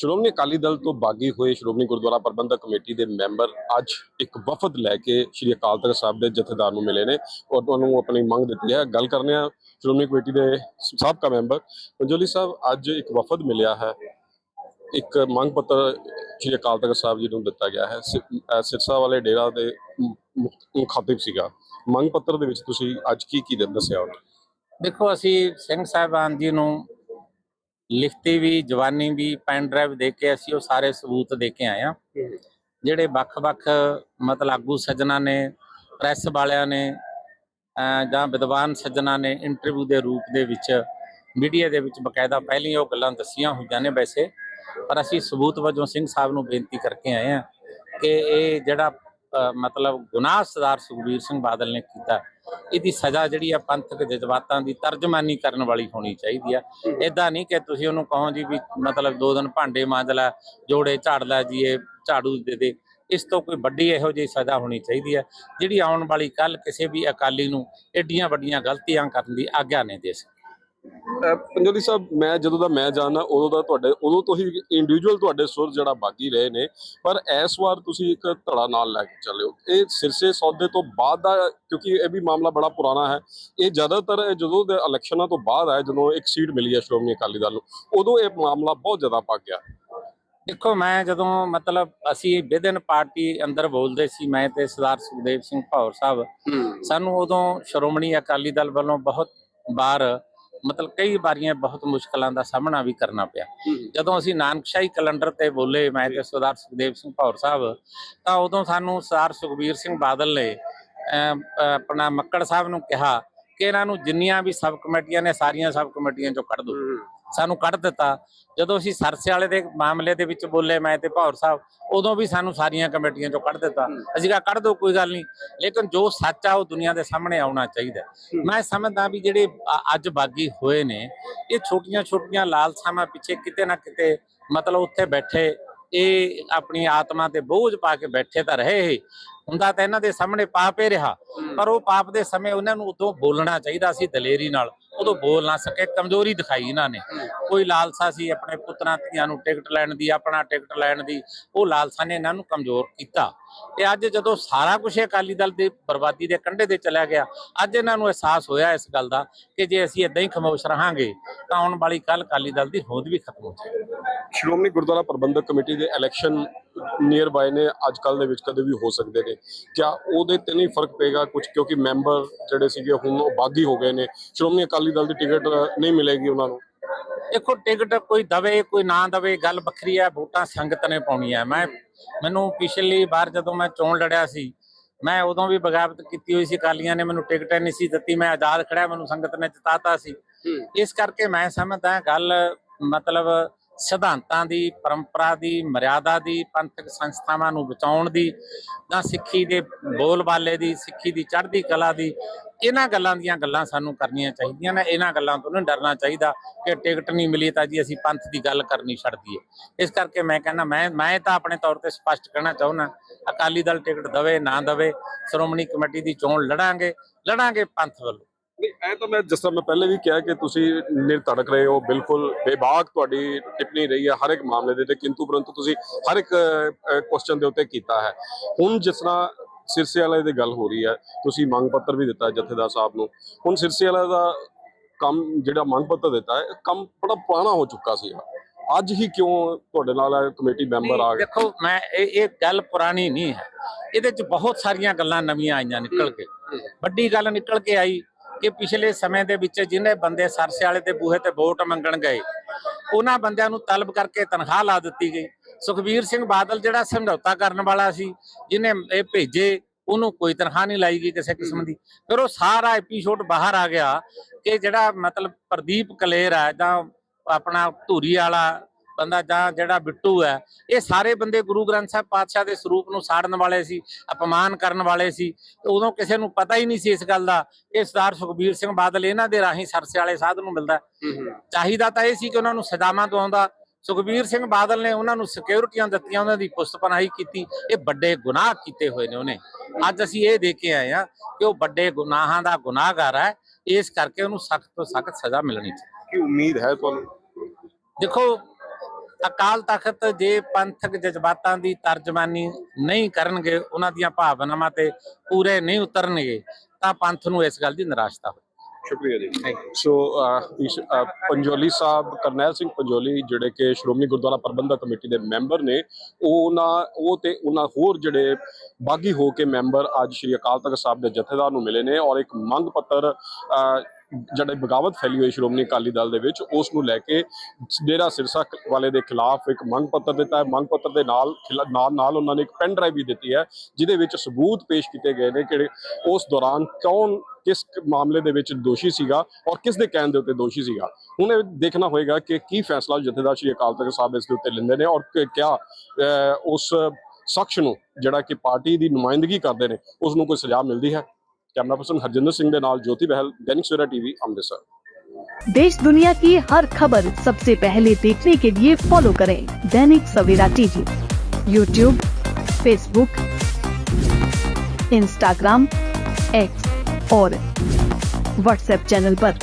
ਸ਼੍ਰੋਮਣੀ ਅਕਾਲੀ ਦਲ ਤੋਂ ਬਾਗੀ ਹੋਏ ਸ਼੍ਰੋਮਣੀ ਗੁਰਦੁਆਰਾ ਪ੍ਰਬੰਧਕ ਕਮੇਟੀ ਦੇ ਮੈਂਬਰ ਅੱਜ ਇੱਕ ਵਫਦ ਲੈ ਕੇ ਸ਼੍ਰੀ ਅਕਾਲ ਤਖਤ ਸਾਹਿਬ ਦੇ ਜਥੇਦਾਰ ਨੂੰ ਮਿਲੇ ਨੇ ਔਰ ਤੁਹਾਨੂੰ ਆਪਣੀ ਮੰਗ ਦਿੱਤੀ ਹੈ। ਗੱਲ ਕਰਨੇ ਆ ਸ਼੍ਰੋਮਣੀ ਕਮੇਟੀ ਦੇ ਸਾਬਕਾ ਮੈਂਬਰ ਪੰਜੋਲੀ ਸਾਹਿਬ, ਅੱਜ ਇੱਕ ਵਫਦ ਮਿਲਿਆ ਹੈ। ਇੱਕ ਮੰਗ ਪੱਤਰ ਸ਼੍ਰੀ ਅਕਾਲ ਤਖਤ ਸਾਹਿਬ ਜੀ ਨੂੰ ਦਿੱਤਾ ਗਿਆ ਹੈ। ਸਿਰਸਾ ਵਾਲੇ ਡੇਰਾ ਦੇ ਮੁਖਾਤਿਬ ਸੀਗਾ। ਮੰਗ ਪੱਤਰ ਦੇ ਵਿੱਚ ਤੁਸੀਂ ਅੱਜ ਕੀ ਕੀ ਦੱਸਿਆ? ਉਹਨੇ ਦੇਖੋ, ਅਸੀਂ ਸਿੰਘ ਸਾਹਿਬਾਨ ਜੀ ਨੂੰ ਲਿਖਤੀ ਵੀ, ਜਵਾਨੀ ਵੀ, ਪੈਨ ਡਰਾਈਵ ਦੇ ਕੇ ਅਸੀਂ ਉਹ ਸਾਰੇ ਸਬੂਤ ਦੇ ਕੇ ਆਏ ਆ ਜਿਹੜੇ ਵੱਖ-ਵੱਖ ਮਤਲਬ ਆਗੂ ਸੱਜਣਾ ਨੇ, ਪ੍ਰੈਸ ਵਾਲਿਆਂ ਨੇ ਜਾਂ ਵਿਦਵਾਨ ਸੱਜਣਾ ਨੇ ਇੰਟਰਵਿਊ ਦੇ ਰੂਪ ਦੇ ਵਿੱਚ ਮੀਡੀਆ ਦੇ ਵਿੱਚ ਬਕਾਇਦਾ ਪਹਿਲੀਆਂ ਉਹ ਗੱਲਾਂ ਦੱਸੀਆਂ ਹੋਈਆਂ ਨੇ ਵੈਸੇ। ਪਰ ਅਸੀਂ ਸਬੂਤ ਵਜੋਂ ਸਿੰਘ ਸਾਹਿਬ ਨੂੰ ਬੇਨਤੀ ਕਰਕੇ ਆਏ ਆ ਕਿ ਇਹ ਜਿਹੜਾ ਮਤਲਬ ਗੁਨਾਹ ਸਰਦਾਰ ਸੁਖਬੀਰ ਸਿੰਘ ਬਾਦਲ ਨੇ ਕੀਤਾ ਇਹਦੀ ਸਜ਼ਾ ਜਿਹੜੀ ਆ ਪੰਥਕ ਜਜ਼ਬਾਤਾਂ ਦੀ ਤਰਜਮਾਨੀ ਕਰਨ ਵਾਲੀ ਹੋਣੀ ਚਾਹੀਦੀ ਆ। ਇਦਾਂ ਨਹੀਂ ਕਿ ਤੁਸੀਂ ਉਹਨੂੰ ਕਹੋ ਜੀ ਵੀ ਮਤਲਬ ਦੋ ਦਿਨ ਭਾਂਡੇ ਮਾਂਜ ਲੈ, ਜੋੜੇ ਝਾੜ ਲੈ ਜੀ, ਇਹ ਝਾੜੂ ਦੇ ਦੇ। ਇਸ ਤੋਂ ਕੋਈ ਵੱਡੀ ਇਹੋ ਜਿਹੀ ਸਜ਼ਾ ਹੋਣੀ ਚਾਹੀਦੀ ਹੈ ਜਿਹੜੀ ਆਉਣ ਵਾਲੀ ਕੱਲ ਕਿਸੇ ਵੀ ਅਕਾਲੀ ਨੂੰ ਏਡੀਆਂ ਵੱਡੀਆਂ ਗਲਤੀਆਂ ਕਰਨ ਦੀ ਆਗਿਆ ਨਹੀਂ ਦੇ ਸਕਦੀ। ਪੰਜੋਲੀ ਸਾਹਿਬ ਮੈਂ ਜਦੋਂ ਦਾ ਮੈਂ ਜਾਣਦਾ ਉਦੋਂ ਦਾ ਤੁਹਾਡੇ ਉਦੋਂ ਤੋਂ ਹੀ ਇੰਡੀਵਿਜੂਅਲ ਤੁਹਾਡੇ ਸੁਰ ਜਿਹੜਾ ਬਾਗੀ ਰਹੇ ਨੇ ਪਰ ਇਸ ਵਾਰ ਤੁਸੀਂ ਇੱਕ ਧੜਾ ਨਾਲ ਲੈ ਕੇ ਚੱਲੇ ਹੋ। ਇਹ ਸਿਰਸੇ ਸੌਦੇ ਤੋਂ ਬਾਅਦ ਦਾ ਕਿਉਂਕਿ ਇਹ ਵੀ ਮਾਮਲਾ ਬੜਾ ਪੁਰਾਣਾ ਹੈ। ਇਹ ਜ਼ਿਆਦਾਤਰ ਜਦੋਂ ਦੇ ਇਲੈਕਸ਼ਨਾਂ ਤੋਂ ਬਾਅਦ ਆਇਆ ਜਦੋਂ ਇੱਕ ਸੀਟ ਮਿਲੀ ਹੈ ਸ਼੍ਰੋਮਣੀ ਅਕਾਲੀ ਦਲ ਨੂੰ ਉਦੋਂ ਇਹ ਮਾਮਲਾ ਬਹੁਤ ਜ਼ਿਆਦਾ ਪੱਕ ਗਿਆ। ਦੇਖੋ ਮੈਂ ਜਦੋਂ ਮਤਲਬ ਅਸੀਂ ਵਿਦਨ ਪਾਰਟੀ ਅੰਦਰ ਬੋਲਦੇ ਸੀ ਮੈਂ ਤੇ ਸਰਦਾਰ ਸੁਖਦੇਵ ਸਿੰਘ ਭੌਰ ਸਾਹਿਬ ਸਾਨੂੰ ਉਦੋਂ ਸ਼੍ਰੋਮਣੀ ਅਕਾਲੀ ਦਲ ਵੱਲੋਂ ਬਹੁਤ ਵਾਰ ਮਤਲਬ ਕਈ ਵਾਰੀਆਂ ਬਹੁਤ ਮੁਸ਼ਕਲਾਂ ਦਾ ਸਾਹਮਣਾ ਵੀ ਕਰਨਾ ਪਿਆ। ਜਦੋਂ ਅਸੀਂ ਨਾਨਕਸ਼ਾਹੀ ਕੈਲੰਡਰ ਤੇ ਬੋਲੇ ਮੈਂ ਤੇ ਸਰਦਾਰ ਸੁਖਦੇਵ ਸਿੰਘ ਭੌਰ ਸਾਹਿਬ ਤਾਂ ਉਦੋਂ ਸਾਨੂੰ ਸਰਦਾਰ ਸੁਖਬੀਰ ਸਿੰਘ ਬਾਦਲ ਨੇ ਆਪਣਾ ਮੱਕੜ ਸਾਹਿਬ ਨੂੰ ਕਿਹਾ ਕਿ ਇਹਨਾਂ ਨੂੰ ਜਿੰਨੀਆਂ ਵੀ ਸਬ ਕਮੇਟੀਆਂ ਨੇ ਸਾਰੀਆਂ ਸਬ ਕਮੇਟੀਆਂ ਚੋਂ ਕੱਢ ਦਿਓ ਸਾਨੂੰ ਕੱਢ ਦਿੱਤਾ। ਜਦੋਂ ਅਸੀਂ ਸਰਸੇ ਵਾਲੇ ਦੇ ਮਾਮਲੇ ਦੇ ਵਿੱਚ ਬੋਲੇ ਮੈਂ ਤੇ ਭੌਰ ਸਾਹਿਬ ਉਦੋਂ ਵੀ ਸਾਨੂੰ ਸਾਰੀਆਂ ਕਮੇਟੀਆਂ ਚੋਂ ਕੱਢ ਦਿੱਤਾ। ਅਸੀਂ ਕਿਹਾ ਕੱਢ ਦਿਓ ਕੋਈ ਗੱਲ ਨਹੀਂ। ਲੇਕਿਨ ਜੋ ਸੱਚ ਆ ਉਹ ਦੁਨੀਆ ਦੇ ਸਾਹਮਣੇ ਆਉਣਾ ਚਾਹੀਦਾ। ਮੈਂ ਸਮਝਦਾ ਵੀ ਜਿਹੜੇ ਅੱਜ ਬਾਗੀ ਹੋਏ ਨੇ ਇਹ ਛੋਟੀਆਂ ਛੋਟੀਆਂ ਲਾਲਸਾਵਾਂ ਪਿੱਛੇ ਕਿਤੇ ਨਾ ਕਿਤੇ ਮਤਲਬ ਉੱਥੇ ਬੈਠੇ ਇਹ ਆਪਣੀ ਆਤਮਾ ਤੇ ਬੋਝ ਪਾ ਕੇ ਬੈਠੇ ਤਾਂ ਰਹੇ ਹੀ ਹੁੰਦਾ ਤਾਂ ਇਹਨਾਂ ਦੇ ਸਾਹਮਣੇ ਪਾਪ ਹੀ ਰਿਹਾ। ਪਰ ਉਹ ਪਾਪ ਦੇ ਸਮੇਂ ਉਹਨਾਂ ਨੂੰ ਉਦੋਂ ਬੋਲਣਾ ਚਾਹੀਦਾ ਸੀ ਦਲੇਰੀ ਨਾਲ। ਉਦੋਂ ਬੋਲ ਨਾ ਸਕੇ ਕਮਜ਼ੋਰੀ ਦਿਖਾਈ ਇਹਨਾਂ ਨੇ। ਕੋਈ ਲਾਲਸਾ ਸੀ ਆਪਣੇ ਪੁੱਤਰਾਂ ਧੀਆਂ ਨੂੰ ਟਿਕਟ ਲੈਣ ਦੀ ਆਪਣਾ ਟਿਕਟ ਲੈਣ ਦੀ ਉਹ ਲਾਲਸਾ ਨੇ ਇਹਨਾਂ ਨੂੰ ਕਮਜ਼ੋਰ ਕੀਤਾ। ਤੇ ਅੱਜ ਜਦੋਂ ਸਾਰਾ ਕੁਝ ਅਕਾਲੀ ਦਲ ਦੀ ਬਰਬਾਦੀ ਦੇ ਕੰਢੇ ਤੇ ਚਲਾ ਗਿਆ ਅੱਜ ਇਹਨਾਂ ਨੂੰ ਅਹਿਸਾਸ ਹੋਇਆ ਇਸ ਗੱਲ ਦਾ ਕਿ ਜੇ ਅਸੀਂ ਇਦਾਂ ਹੀ ਖਾਮੋਸ਼ ਰਹਾਂਗੇ ਤਾਂ ਆਉਣ ਵਾਲੀ ਕੱਲ ਅਕਾਲੀ ਦਲ ਦੀ ਹੋਂਦ ਵੀ ਖਤਮ ਹੋ ਜਾਏਗੀ। ਸ਼੍ਰੋਮਣੀ ਗੁਰਦੁਆਰਾ ਪ੍ਰਬੰਧਕ ਕਮੇਟੀ ਦੇ ਇਲੈਕਸ਼ਨ ਨੀਅਰ ਬਾਏ ਨੇ ਅੱਜ ਕੱਲ ਦੇ ਵਿੱਚ ਕਦੇ ਵੀ ਹੋ ਸਕਦੇ ਨੇ। ਕਿਆ ਉਹਦੇ ਤੇ ਨਹੀਂ ਫ਼ਰਕ ਪਏਗਾ ਕੁਝ ਕਿਉਂਕਿ ਮੈਂਬਰ ਜਿਹੜੇ ਸੀਗੇ ਹੁਣ ਉਹ ਬਾਗੀ ਹੋ ਗਏ ਨੇ। ਸ਼੍ਰੋਮਣੀ ਅਕਾਲੀ ਦਲ ਦੀ ਟਿਕਟ ਨਹੀਂ ਮਿਲੇਗੀ ਉਹਨਾਂ ਨੂੰ। ਦੇਖੋ ਟਿਕਟ ਕੋਈ ਦਵੇ ਕੋਈ ਨਾ ਦਵੇ ਗੱਲ ਵੱਖਰੀ ਹੈ ਵੋਟਾਂ ਸੰਗਤ ਨੇ ਪਾਉਣੀਆਂ ਮੈਂ ਮੈਨੂੰ ਪਿਛਲੀ ਵਾਰ ਜਦੋਂ ਮੈਂ ਚੋਣ ਲੜਿਆ ਸੀ ਮੈਂ ਉਦੋਂ ਵੀ ਬਗਾਵਤ ਕੀਤੀ ਹੋਈ ਸੀ ਅਕਾਲੀਆਂ ਨੇ ਮੈਨੂੰ ਟਿਕਟ ਨਹੀਂ ਸੀ ਦਿੱਤੀ ਮੈਂ ਆਜ਼ਾਦ ਖੜਿਆ ਮੈਨੂੰ ਸੰਗਤ ਨੇ ਜਿਤਾਤਾ ਸੀ। ਇਸ ਕਰਕੇ ਮੈਂ ਸਮਝਦਾ ਗੱਲ ਮਤਲਬ ਸਿਧਾਂਤਾਂ ਦੀ, ਪਰੰਪਰਾ ਦੀ, ਮਰਿਆਦਾ ਦੀ, ਪੰਥਕ ਸੰਸਥਾਵਾਂ ਨੂੰ ਬਚਾਉਣ ਦੀ, ਜਾਂ ਸਿੱਖੀ ਦੇ ਬੋਲਬਾਲੇ ਦੀ, ਸਿੱਖੀ ਦੀ ਚੜ੍ਹਦੀ ਕਲਾ ਦੀ, ਇਹਨਾਂ ਗੱਲਾਂ ਦੀਆਂ ਗੱਲਾਂ ਸਾਨੂੰ ਕਰਨੀਆਂ ਚਾਹੀਦੀਆਂ ਨੇ। ਇਹਨਾਂ ਗੱਲਾਂ ਤੋਂ ਨਹੀਂ ਡਰਨਾ ਚਾਹੀਦਾ ਕਿ ਟਿਕਟ ਨਹੀਂ ਮਿਲੀ ਤਾਂ ਜੀ ਅਸੀਂ ਪੰਥ ਦੀ ਗੱਲ ਕਰਨੀ ਛੱਡ ਦਈਏ। ਇਸ ਕਰਕੇ ਮੈਂ ਕਹਿੰਦਾ, ਮੈਂ ਮੈਂ ਤਾਂ ਆਪਣੇ ਤੌਰ ਤੇ ਸਪਸ਼ਟ ਕਹਿਣਾ ਚਾਹੁੰਦਾ, ਅਕਾਲੀ ਦਲ ਟਿਕਟ ਦਵੇ, ਨਾ ਦਵੇ, ਸ਼੍ਰੋਮਣੀ ਕਮੇਟੀ ਦੀ ਚੋਣ ਲੜਾਂਗੇ ਲੜਾਂਗੇ ਪੰਥ ਵੱਲੋਂ। ਨਹੀਂ ਇਹ ਤਾਂ ਮੈਂ ਜਿਸ ਤਰ੍ਹਾਂ ਮੈਂ ਪਹਿਲੇ ਵੀ ਕਿਹਾ ਕਿ ਤੁਸੀਂ ਨਿਰਧੜਕ ਰਹੇ ਹੋ ਬਿਲਕੁਲ ਬੇਬਾਕ ਤੁਹਾਡੀ ਟਿੱਪਣੀ ਰਹੀ ਹੈ ਹਰ ਇੱਕ ਮਾਮਲੇ ਦੇ ਤੇ ਕਿੰਤੂ ਪਰੰਤੂ ਤੁਸੀਂ ਹਰ ਇੱਕ ਕੁਐਸਚਨ ਦੇ ਉੱਤੇ ਕੀਤਾ ਹੈ। ਹੁਣ ਜਿਸ ਤਰ੍ਹਾਂ ਸਿਰਸੇ ਵਾਲੇ ਦੀ ਗੱਲ ਹੋ ਰਹੀ ਹੈ ਤੁਸੀਂ ਮੰਗ ਪੱਤਰ ਵੀ ਦਿੱਤਾ ਜਥੇਦਾਰ ਸਾਹਿਬ ਨੂੰ। ਹੁਣ ਸਿਰਸੇ ਵਾਲਾ ਦਾ ਕੰਮ ਜਿਹੜਾ ਮੰਗ ਪੱਤਰ ਦਿੱਤਾ ਹੈ ਕੰਮ ਬੜਾ ਪੁਰਾਣਾ ਹੋ ਚੁੱਕਾ ਸੀ। ਅੱਜ ਹੀ ਕਿਉਂ ਤੁਹਾਡੇ ਨਾਲ ਕਮੇਟੀ ਮੈਂਬਰ ਆ ਗਏ? ਦੇਖੋ ਮੈਂ ਇਹ ਇਹ ਗੱਲ ਪੁਰਾਣੀ ਨਹੀਂ ਹੈ। ਇਹਦੇ ਚ ਬਹੁਤ ਸਾਰੀਆਂ ਗੱਲਾਂ ਨਵੀਆਂ ਆਈਆਂ ਨਿਕਲ ਕੇ। ਵੱਡੀ ਗੱਲ ਨਿਕਲ ਕੇ ਆਈ ਕਿ ਪਿਛਲੇ ਸਮੇਂ ਦੇ ਵਿੱਚ ਜਿਹਨੇ ਬੰਦੇ ਸਰਸੇ ਵਾਲੇ ਦੇ ਬੂਹੇ ਤੇ ਵੋਟ ਮੰਗਣ ਗਏ, ਉਹਨਾਂ ਬੰਦਿਆਂ ਨੂੰ ਤਲਬ ਕਰਕੇ ਤਨਖਾਹ ਲਾ ਦਿੱਤੀ ਗਈ। ਸੁਖਬੀਰ ਸਿੰਘ ਬਾਦਲ ਜਿਹੜਾ ਸਮਝੌਤਾ ਕਰਨ ਵਾਲਾ ਸੀ, ਜਿਹਨੇ ਇਹ ਭੇਜੇ, ਉਹਨੂੰ ਕੋਈ ਤਨਖਾਹ ਨਹੀਂ ਲਾਈ ਗਈ ਕਿਸੇ ਕਿਸਮ ਦੀ। ਫਿਰ ਉਹ ਸਾਰਾ ਐਪੀਸੋਡ ਬਾਹਰ ਆ ਗਿਆ ਕਿ ਜਿਹੜਾ ਮਤਲਬ ਪ੍ਰਦੀਪ ਕਲੇਰ ਆ ਜਾਂ ਆਪਣਾ ਧੂਰੀ ਵਾਲਾ ਬੰਦਾ ਜਾਂ ਜਿਹੜਾ ਬਿੱਟੂ ਹੈ ਇਹ ਸਾਰੇ ਬੰਦੇ ਗੁਰੂ ਗ੍ਰੰਥ ਸਾਹਿਬ ਪਾਤਸ਼ਾਹ ਦੇ ਸਰੂਪ ਨੂੰ ਸਾੜਨ ਵਾਲੇ ਸੀ ਅਪਮਾਨ ਕਰਨ ਵਾਲੇ ਸੀ। ਤੇ ਉਦੋਂ ਕਿਸੇ ਨੂੰ ਪਤਾ ਹੀ ਨਹੀਂ ਸੀ ਇਸ ਗੱਲ ਦਾ ਇਹ ਸਰਦਾਰ ਸੁਖਬੀਰ ਸਿੰਘ ਬਾਦਲ ਇਹਨਾਂ ਦੇ ਰਾਹੀਂ ਸਰਸੇ ਵਾਲੇ ਸਾਧ ਨੂੰ ਮਿਲਦਾ ਚਾਹੀਦਾ ਤਾਂ ਇਹ ਸੀ ਕਿ ਉਹਨਾਂ ਨੂੰ ਸਜ਼ਾਵਾਂ ਦਵਾਉਂਦਾ ਸੁਖਬੀਰ ਸਿੰਘ ਬਾਦਲ ਨੇ ਉਹਨਾਂ ਨੂੰ ਸਿਕਿਉਰਿਟੀਆਂ ਦਿੱਤੀਆਂ ਉਹਨਾਂ ਦੀ ਪੁਸਤਪਨਾਹੀ ਕੀਤੀ। ਇਹ ਵੱਡੇ ਗੁਨਾਹ ਕੀਤੇ ਹੋਏ ਨੇ ਉਹਨੇ। ਅੱਜ ਅਸੀਂ ਇਹ ਦੇਖ ਕੇ ਆਏ ਆ ਕਿ ਉਹ ਵੱਡੇ ਗੁਨਾਹਾਂ ਦਾ ਗੁਨਾਹਗਾਰ ਹੈ। ਇਸ ਕਰਕੇ ਉਹਨੂੰ ਸਖਤ ਤੋਂ ਸਖਤ ਸਜ਼ਾ ਮਿਲਣੀ ਚਾਹੀਦੀ। ਕੀ ਉਮੀਦ ਹੈ ਤੁਹਾਨੂੰ? ਦੇਖੋ ਅਕਾਲ ਤਖਤ ਜੇ ਪੰਥਕ ਜਜ਼ਬਾਤਾਂ ਦੀ ਤਰਜਮਾਨੀ ਨਹੀਂ ਕਰਨਗੇ ਉਹਨਾਂ ਦੀਆਂ ਭਾਵਨਾਵਾਂ ਤੇ ਪੂਰੇ ਨਹੀਂ ਉਤਰਨਗੇ ਤਾਂ ਪੰਥ ਨੂੰ ਇਸ ਗੱਲ ਦੀ ਨਿਰਾਸ਼ਤਾ ਹੋਵੇ ਸ਼ੁਕਰੀਆ ਜੀ। ਸੋ ਪੰਜੋਲੀ ਸਾਹਿਬ ਕਰਨੈਲ ਸਿੰਘ ਪੰਜੋਲੀ ਜਿਹੜੇ ਕਿ ਸ਼੍ਰੋਮਣੀ ਗੁਰਦੁਆਰਾ ਪ੍ਰਬੰਧਕ ਕਮੇਟੀ ਦੇ ਮੈਂਬਰ ਨੇ ਉਹਨਾਂ ਉਹ ਤੇ ਉਹਨਾਂ ਹੋਰ ਜਿਹੜੇ ਬਾਗੀ ਹੋ ਕੇ ਮੈਂਬਰ ਅੱਜ ਸ਼੍ਰੀ ਅਕਾਲ ਤਖਤ ਸਾਹਿਬ ਦੇ ਜਥੇਦਾਰ ਨੂੰ ਮਿਲੇ ਨੇ ਔਰ ਇੱਕ ਮੰਗ ਪੱਤਰ ਜਿਹੜੇ ਬਗਾਵਤ ਫੈਲੀ ਹੋਈ ਸ਼੍ਰੋਮਣੀ ਅਕਾਲੀ ਦਲ ਦੇ ਵਿੱਚ, ਉਸ ਨੂੰ ਲੈ ਕੇ ਡੇਰਾ ਸਿਰਸਾ ਵਾਲੇ ਦੇ ਖਿਲਾਫ ਇੱਕ ਮੰਗ ਪੱਤਰ ਦਿੱਤਾ ਹੈ। ਮੰਗ ਪੱਤਰ ਦੇ ਨਾਲ ਖਿਲਾ- ਨਾਲ ਨਾਲ ਉਹਨਾਂ ਨੇ ਇੱਕ ਪੈਨ ਡਰਾਈਵ ਵੀ ਦਿੱਤੀ ਹੈ, ਜਿਹਦੇ ਵਿੱਚ ਸਬੂਤ ਪੇਸ਼ ਕੀਤੇ ਗਏ ਨੇ ਕਿ ਉਸ ਦੌਰਾਨ ਕੌਣ ਕਿਸ ਮਾਮਲੇ ਦੇ ਵਿੱਚ ਦੋਸ਼ੀ ਸੀਗਾ ਔਰ ਕਿਸ ਦੇ ਕਹਿਣ ਦੇ ਉੱਤੇ ਦੋਸ਼ੀ ਸੀਗਾ। ਹੁਣ ਇਹ ਦੇਖਣਾ ਹੋਏਗਾ ਕਿ ਕੀ ਫੈਸਲਾ ਜਥੇਦਾਰ ਸ਼੍ਰੀ ਅਕਾਲ ਤਖਤ ਸਾਹਿਬ ਇਸ ਦੇ ਉੱਤੇ ਲੈਂਦੇ ਨੇ ਔਰ ਕਿਆ ਉਸ ਸ਼ਖਸ ਨੂੰ ਜਿਹੜਾ ਕਿ ਪਾਰਟੀ ਦੀ ਨੁਮਾਇੰਦਗੀ ਕਰਦੇ ਨੇ, ਉਸ ਨੂੰ ਕੋਈ ਸਜ਼ਾ ਮਿਲਦੀ ਹੈ? ਕੈਮਰਾ ਪਰਸਨ ਹਰਜਿੰਦਰ ਸਿੰਘ ਦੇ ਨਾਲ ਜੋਤੀ ਬਹਿਲ ਦੈਨਿਕ ਸਵੇਰਾ ਟੀਵੀ ਅੰਮ੍ਰਿਤਸਰ देश दुनिया की हर खबर सबसे पहले देखने के लिए फॉलो करें Dainik Savera TV YouTube Facebook Instagram X और व्हाट्सएप चैनल पर।